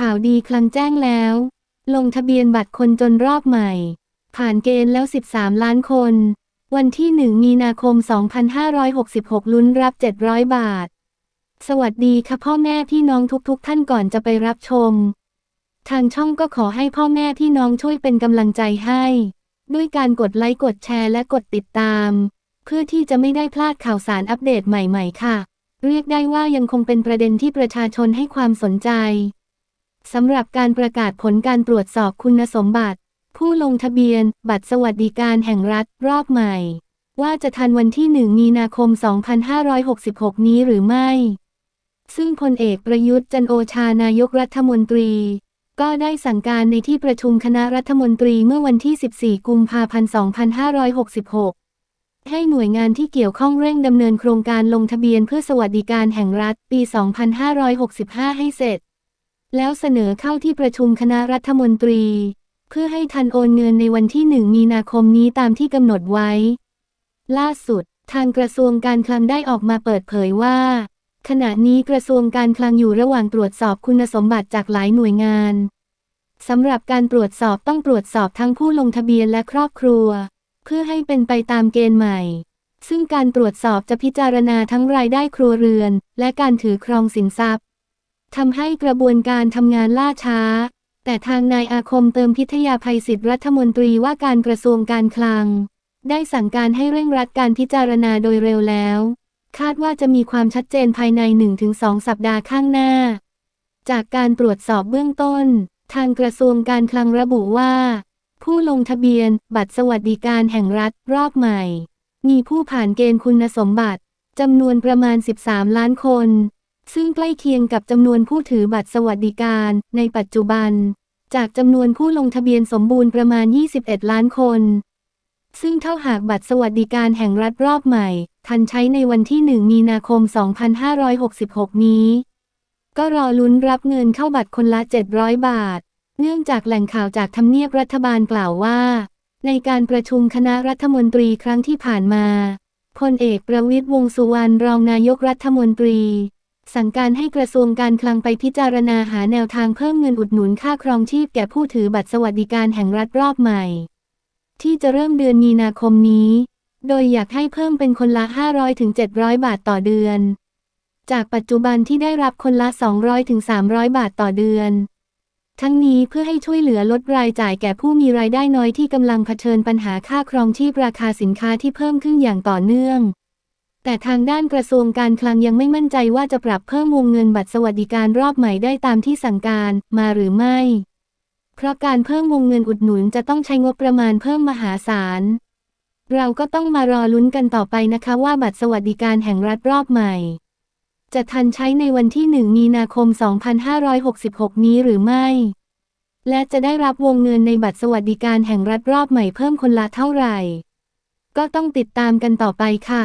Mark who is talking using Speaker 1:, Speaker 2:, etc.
Speaker 1: ข่าวดีคลังแจ้งแล้ว ลงทะเบียนบัตรคนจนรอบใหม่ ผ่านเกณฑ์แล้ว 13 ล้านคน วันที่ 1 มีนาคม 2566 ลุ้นรับ 700 บาท สวัสดีค่ะพ่อแม่พี่น้องทุกๆ ท่านก่อนจะไปรับชม ทางช่องก็ขอให้พ่อแม่พี่น้องช่วยเป็นกำลังใจให้ ด้วยการกดไลค์กดแชร์และกดติดตาม เพื่อที่จะไม่ได้พลาดข่าวสารอัปเดตใหม่ๆ ค่ะ เรียกได้ว่ายังคงเป็นประเด็นที่ประชาชนให้ความสนใจ สำหรับการประกาศผลการตรวจสอบคุณสมบัติ ผู้ลงทะเบียน บัตรสวัสดิการแห่งรัฐรอบใหม่ ว่าจะทันวันที่ 1 มีนาคม 2566 นี้หรือไม่ ซึ่งพลเอกประยุทธ์จันโอชานายกรัฐมนตรี ก็ได้สั่งการในที่ประชุมคณะรัฐมนตรีเมื่อวันที่ 14 กุมภาพันธ์ 2566ให้หน่วยงานที่เกี่ยวข้องเร่งดำเนินโครงการลงทะเบียนเพื่อสวัสดิการแห่งรัฐปี 2565 ให้เสร็จ แล้วเสนอเข้าที่ประชุมคณะรัฐมนตรี เพื่อให้ทันโอนเงินในวันที่ 1 มีนาคมนี้ตามที่กำหนดไว้ ล่าสุด ทางกระทรวงการคลังได้ออกมาเปิดเผยว่า ขณะนี้กระทรวงการคลังอยู่ระหว่างตรวจสอบคุณสมบัติจากหลายหน่วยงานสำหรับการตรวจสอบต้องตรวจสอบทั้งผู้ลงทะเบียนและครอบครัว เพื่อให้เป็นไปตามเกณฑ์ใหม่ ซึ่งการตรวจสอบจะพิจารณาทั้งรายได้ครัวเรือน และการถือครองสินทรัพย์ ทำให้กระบวนการทำงานล่าช้า แต่ทางนายอาคมเติมพิทยาภัยศิษย์รัฐมนตรีว่าการกระทรวงการคลัง ได้สั่งการให้เร่งรัดการพิจารณาโดยเร็วแล้ว คาดว่าจะมีความชัดเจนภายใน 1-2 สัปดาห์ข้างหน้า จากการตรวจสอบเบื้องต้น ทางกระทรวงการคลังระบุว่า ผู้ลงทะเบียน บัตรสวัสดิการแห่งรัฐรอบใหม่ มีผู้ผ่านเกณฑ์คุณสมบัติจำนวนประมาณ 13 ล้านคน ซึ่งใกล้เคียงกับจำนวนผู้ถือบัตรสวัสดิการในปัจจุบัน จากจำนวนผู้ลงทะเบียนสมบูรณ์ประมาณ 21 ล้านคน ซึ่งเท่าหากบัตรสวัสดิการแห่งรัฐรอบใหม่ ทันใช้ในวันที่ 1 มีนาคม 2566 นี้ ก็รอลุ้นรับเงินเข้าบัตรคนละ 700 บาท เนื่องจากแหล่งข่าวจากทำเนียบรัฐบาลกล่าวว่า ในการประชุมคณะรัฐมนตรีครั้งที่ผ่านมาพลเอกประวิตรวงษ์สุวรรณรองนายกรัฐมนตรี สั่งการให้กระทรวงการคลังไปพิจารณาหาแนวทางเพิ่มเงินอุดหนุนค่าครองชีพแก่ผู้ถือบัตรสวัสดิการแห่งรัฐรอบใหม่ ที่จะเริ่มเดือนมีนาคมนี้ โดยอยากให้เพิ่มเป็นคนละ 500-700 บาทต่อเดือน จากปัจจุบันที่ได้รับคนละ 200-300 บาทต่อเดือน ทั้งนี้เพื่อให้ช่วยเหลือลดรายจ่ายแก่ผู้มีรายได้น้อยที่กำลังเผชิญปัญหาค่าครองชีพราคาสินค้าที่เพิ่มขึ้นอย่างต่อเนื่อง แต่ทางด้านกระทรวงการคลังยังไม่มั่นใจว่าจะปรับเพิ่มวงเงินบัตรสวัสดิการรอบใหม่ได้ตามที่สั่งการมาหรือไม่ เพราะการเพิ่มวงเงินอุดหนุนจะต้องใช้งบประมาณเพิ่มมหาศาล เราก็ต้องมารอลุ้นกันต่อไปนะคะว่าบัตรสวัสดิการแห่งรัฐรอบใหม่ จะทันใช้ในวันที่ 1 มีนาคม 2566 นี้หรือไม่ และจะได้รับวงเงินในบัตรสวัสดิการแห่งรัฐรอบใหม่เพิ่มคนละเท่าไหร่ ก็ต้องติดตามกันต่อไปค่ะ